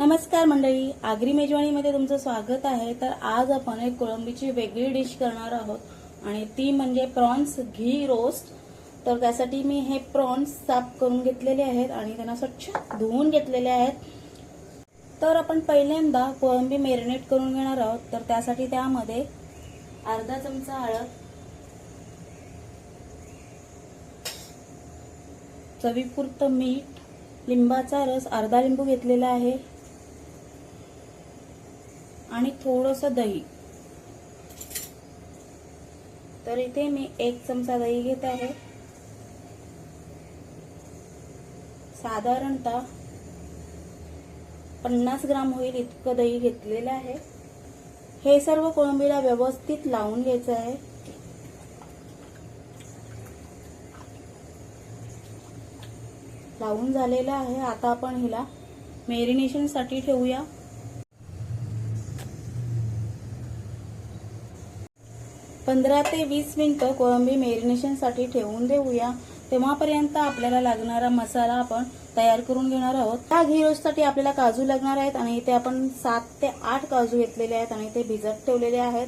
नमस्कार मंडळी आगरी मेजवानीमध्ये तुमचं स्वागत आहे. तर आज आपण एक कोळंबीची वेगळी डिश करणार आहोत आणि ती म्हणजे प्रॉन्स घी रोस्ट. तर त्यासाठी मी हे प्रॉन्स साफ करून घेतलेले आहेत आणि त्यांना स्वच्छ धुवून घेतलेले आहेत. तर आपण पहिल्यांदा कोळंबी मॅरिनेट करून घेणार आहोत. तर त्यासाठी त्यामध्ये अर्धा चमचा हळद चवीपुरतं मीठ लिंबाचा रस अर्धा लिंबू घेतलेला आहे. आणि थोडंसं दही. तर इथे मी एक चमचा दही घेत आहे. साधारणतः पन्नास ग्राम होईल इतकं दही घेतलेलं आहे. हे सर्व कोळंबीला व्यवस्थित लावून घ्यायचं आहे. लावून झालेलं आहे. आता आपण हिला मेरिनेशनसाठी ठेवूया. पंधरा ते वीस मिनिटं कोळंबी मेरिनेशनसाठी ठेवून देऊया. तेव्हापर्यंत आपल्याला लागणारा मसाला आपण तयार करून घेणार आहोत. त्या घी रोस्टसाठी आपल्याला काजू लागणार आहेत आणि इथे आपण सात ते आठ काजू घेतलेले आहेत आणि ते भिजत ठेवलेले आहेत.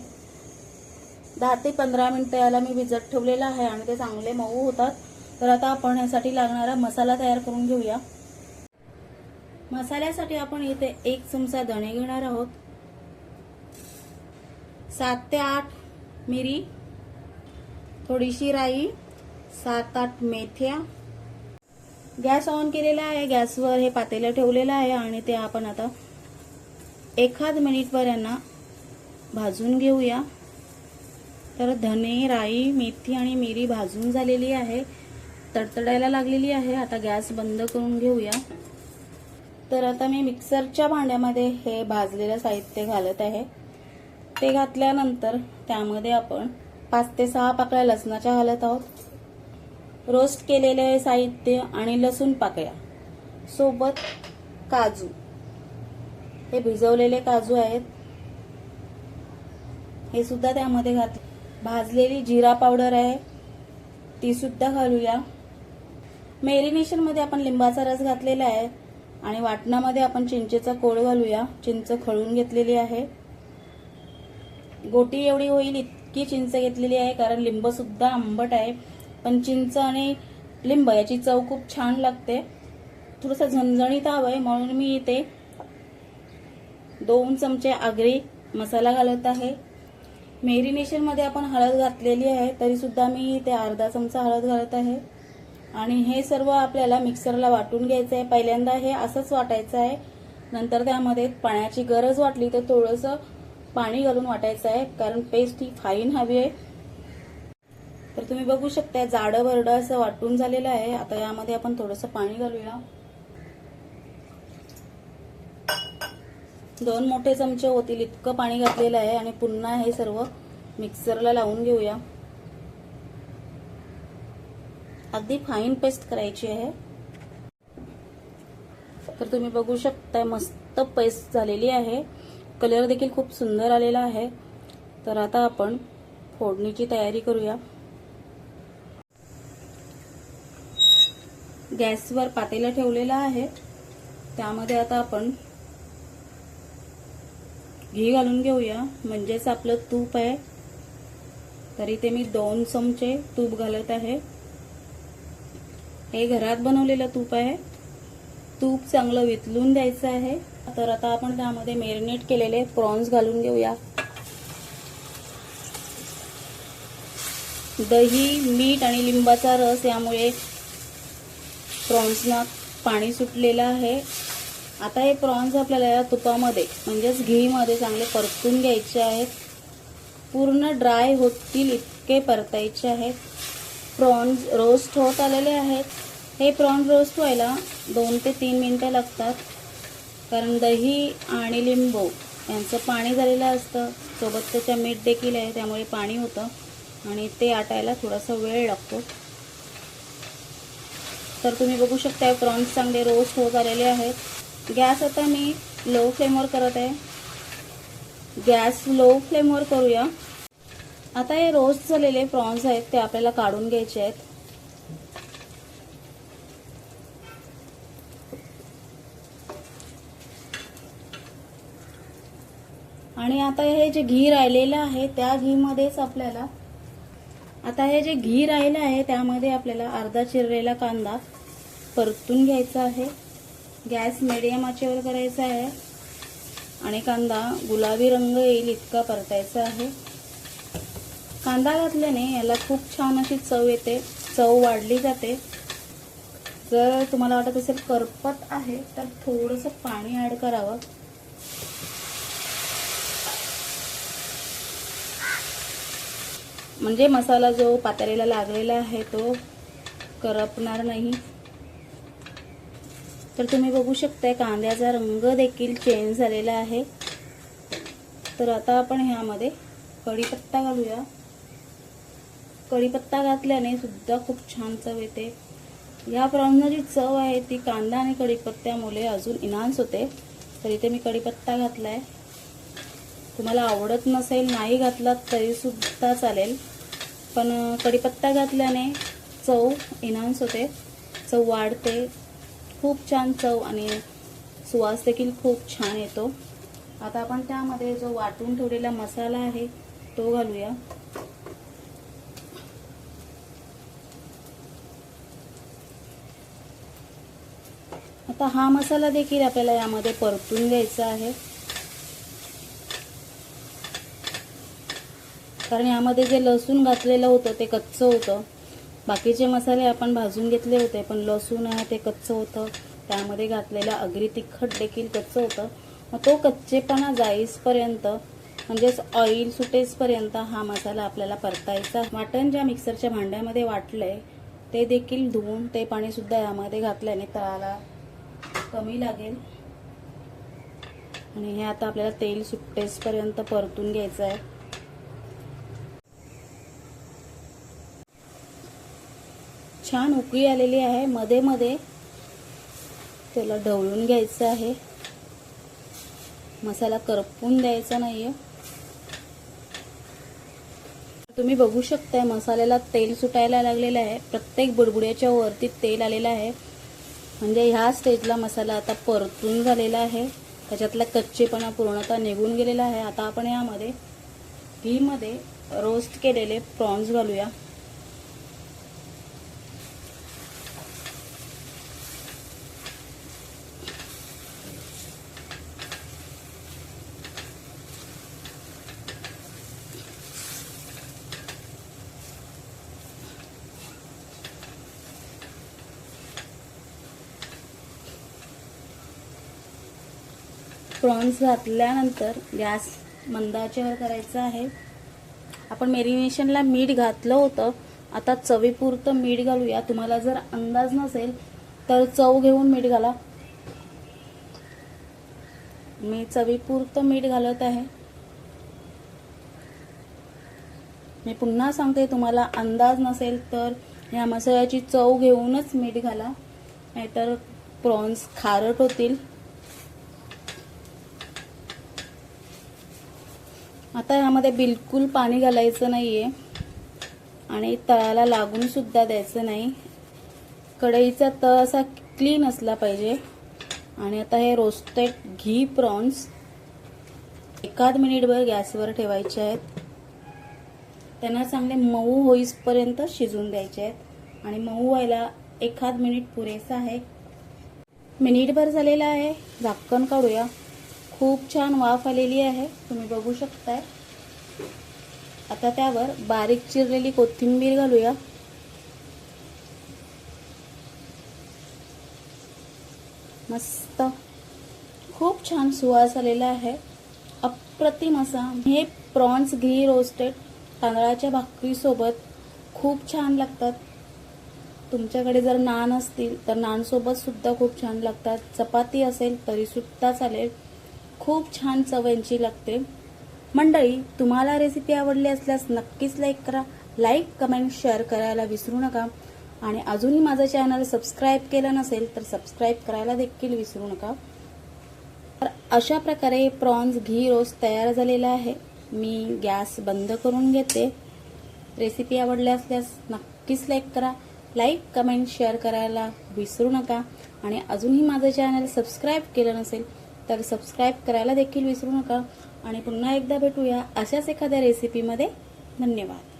दहा ते पंधरा मिनिटं याला मी भिजत ठेवलेलं आहे आणि ते चांगले मऊ होतात. तर आता आपण यासाठी लागणारा मसाला तयार करून घेऊया. मसाल्यासाठी आपण इथे एक चमचा धणे घेणार आहोत. सात ते आठ मिरी थोडीशी राई सात आठ मेथ्या. गॅस ऑन केलेला आहे गॅसवर हे पातेलं ठेवलेलं आहे आणि ते आपण आता एखाद मिनिटभर यांना भाजून घेऊया. तर धने राई मेथी आणि मिरी भाजून झालेली आहे. तडतडायला लागलेली आहे. आता गॅस बंद करून घेऊया. तर आता मी मिक्सरच्या भांड्यामध्ये हे भाजलेलं साहित्य घालत आहे. ते घातल्यानंतर त्यामध्ये आपण पाच ते सहा पाकळ्या लसणाच्या घालत आहोत. रोस्ट केलेले साहित्य आणि लसूण पाकळ्या. सोबत काजू. हे भिजवलेले काजू आहेत. हे सुद्धा त्यामध्ये घात भाजलेली जिरा पावडर आहे. ती सुद्धा घालूया. मेरिनेशनमध्ये आपण लिंबाचा रस घातलेला आहे आणि वाटणामध्ये आपण चिंचेचा कोळ घालूया. चिंच खळून घेतलेली आहे. गोटी एवढी होईल इतकी चिंच घेतलेली आहे कारण लिंब सुद्धा आंबट आहे. पण चिंच आणि लिंब याची चव खूप छान लागते. थोडंसं झणझणीत हवं आहे म्हणून मी इथे दोन चमचे आगरी मसाला घालत आहे. मेरिनेशनमध्ये आपण हळद घातलेली आहे तरी सुद्धा मी इथे अर्धा चमचा हळद घालत आहे. आणि हे सर्व आपल्याला मिक्सरला वाटून घ्यायचं आहे पहिल्यांदा हे असंच वाटायचं आहे. नंतर त्यामध्ये पाण्याची गरज वाटली तर थोडंसं पाणी घालून वाटायचं आहे कारण पेस्ट ही फाईन हवी आहे. तर तुम्ही बघू शकता जाडं भरडं असं वाटून झालेलं आहे. आता यामध्ये आपण थोडंसं पाणी घालूया. दोन मोठे चमचे होतील इतकं पाणी घातलेलं आहे आणि पुन्हा हे सर्व मिक्सरला लावून घेऊया. अगदी फाईन पेस्ट करायची आहे. तर तुम्ही बघू शकता मस्त पेस्ट झालेली आहे. कलर देखील खूप सुंदर आलेला आहे. तर आता आपण फोडणीची तयारी करूया. गॅसवर पातेलं ठेवलेलं आहे. त्यामध्ये आता आपण घी घालून घेऊया. म्हणजेच आपलं तूप आहे. तरी ते मी दोन चमचे तूप घालत आहे. हे घरात बनवलेलं तूप आहे. तूप चांगलं वितलून द्यायचं आहे. तर आता आपण त्यामध्ये मेरिनेट केलेले प्रॉन्स घालून घेऊया. दही मीठ आणि लिंबाचा रस यामुळे प्रॉन्सना पाणी सुटलेलं आहे. आता हे प्रॉन्स आपल्याला या तुपामध्ये म्हणजेच घीमध्ये चांगले परतून घ्यायचे आहेत. पूर्ण ड्राय होतील इतके परतायचे आहेत. प्रॉन्स रोस्ट होत आलेले आहेत. हे प्रॉन्स रोस्ट व्हायला दोन ते तीन मिनटं लागतात. कारण दही आणि लिंबू यांचं पाणी झालेलं असतं. सोबत त्याच्या मीठ देखील आहे त्यामुळे पाणी होतं. आणि ते आटायला थोडासा वेळ लागतो. तर तुम्ही बघू शकता प्रॉन्स चांगले रोस्ट होत आलेले आहेत. गॅस आता मी लो फ्लेमवर करत आहे. गॅस लो फ्लेमवर करूया. आता हे रोस्ट झालेले प्रॉन्स आहेत ते आपल्याला काढून घ्यायचे आहेत. आणि आता हे जे घी राहिलेलं आहे त्या घीमध्येच आपल्याला आता हे जे घी राहिलं आहे त्यामध्ये आपल्याला अर्धा चिरलेला कांदा परतून घ्यायचा आहे. गॅस मिडियम आचेवर करायचा आहे. आणि कांदा गुलाबी रंग येईल इतका परतायचा आहे. कांदा घातल्याने याला खूप छान अशी चव येते. चव वाढली जाते. जर तुम्हाला वाटत असेल करपत आहे तर थोडंसं पाणी ॲड करावं. म्हणजे मसाला जो पातळीला लागलेला आहे तो करपणार नाही. तर तुम्ही बघू शकताय कांद्याचा रंग देखील चेंज झालेला आहे. तर आता आपण ह्यामध्ये कढीपत्ता घालूया. कढीपत्ता घातल्याने सुद्धा खूप छान चव येते. या प्रॉन्सला जी चव आहे ती कांदा आणि कढीपत्त्यामुळे अजून इन्हान्स होते. तर इथे मी कढीपत्ता घातलाय. तुम्हाला आवडत नसेल नाही घातलात तरी सुद्धा चालेल. पण कढीपत्ता घातल्याने चव इन्हान्स होते. चव वाढते. खूप छान चव आणि सुवास देखील खूप छान येतो. आता आपण त्यामध्ये जो वाटून ठेवलेला मसाला आहे तो घालूया. आता हा मसाला देखील आपल्याला यामध्ये परतून घ्यायचा आहे. कारण यामध्ये जे लसूण घातलेलं होतं ते कच्चं होतं. बाकीचे मसाले आपण भाजून घेतले होते पण लसूण आहे ते कच्चं होतं. त्यामध्ये घातलेलं अगरी तिखट देखील कच्चं होतं. मग तो कच्चेपणा जाईसपर्यंत म्हणजेच ऑइल सुटेसपर्यंत हा मसाला आपल्याला परतायचा. वाटण ज्या मिक्सरच्या भांड्यामध्ये वाटलंय ते देखील धुवून ते पाणीसुद्धा यामध्ये घातल्याने तळाला कमी लागेल. आणि हे आता आपल्याला तेल सुटेसपर्यंत परतून घ्यायचं आहे छान उकळी आलेली आहे. मध्ये मध्ये त्याला ढवळून घ्यायचं आहे. मसाला करपून द्यायचा नाही तुम्ही बघू शकताय मसाल्याला तेल सुटायला लागलेलं आहे. प्रत्येक बुडबुड्याच्या वरती तेल आलेलं आहे. म्हणजे ह्या स्टेजला मसाला आता परतून झालेला आहे. त्याच्यातला कच्चेपणा पूर्णतः निघून गेलेला आहे. आता आपण यामध्ये घीमध्ये रोस्ट केलेले प्रॉन्स घालूया. प्रॉन्स घातल्यानंतर गॅस मंदाच्यावर करायचा आहे. आपण मेरिनेशनला मीठ घातलं होतं. आता चवीपुरतं मीठ घालूया. तुम्हाला जर अंदाज नसेल तर चव घेऊन मीठ घाला. मी चवीपुरतं मीठ घालत आहे. मी पुन्हा सांगते तुम्हाला अंदाज नसेल तर या मसाल्याची चव घेऊनच मीठ घाला. नाहीतर प्रॉन्स खारट होतील. आता यामध्ये बिलकुल पाणी घालायचं नाही आहे आणि तळाला लागून सुद्धा द्यायचं नाही. कढईचा तळ असा क्लीन असला पाहिजे. आणि आता हे रोस्टेड घी प्रॉन्स एकाद मिनिटभर गॅसवर ठेवायचे आहेत. त्यांना चांगले मऊ होईपर्यंत शिजून द्यायचे आहेत. आणि मऊ व्हायला एखाद मिनिट पुरेसा आहे. मिनिटभर झालेला आहे. झाकण काढूया. खूप छान वाफ आलेली आहे. तुम्ही बघू शकताय. आता त्यावर बारीक चिरलेली कोथिंबीर घालूया. मस्त. खूप छान सुवास आलेला आहे. अप्रतिम असा. हे प्रॉन्स घी रोस्टेड तांदळाच्या भाकरीसोबत खूप छान लागतात. तुमच्याकडे जर नान असतील तर नानसोबत सुद्धा खूप छान लागतात. चपाती असेल तरी सुद्धा चालेल. खूप छान चवयांची लागते. मंडळी तुम्हाला रेसिपी आवडली असल्यास नक्कीच लाईक करा. लाईक कमेंट शेअर करायला विसरू नका. आणि अजूनही माझं चॅनल सबस्क्राईब केलं नसेल तर सबस्क्राईब करायला देखील विसरू नका. तर अशा प्रकारे प्रॉन्स घी रोस्ट तयार झालेला आहे. मी गॅस बंद करून घेते. रेसिपी आवडली असल्यास नक्कीच लाईक करा. लाईक कमेंट शेअर करायला विसरू नका. आणि अजूनही माझं चॅनल सबस्क्राईब केलं नसेल तर सबस्क्राईब करायला देखील विसरू नका. आणि पुन्हा एकदा भेटूया अशाच एखाद्या रेसिपीमध्ये धन्यवाद.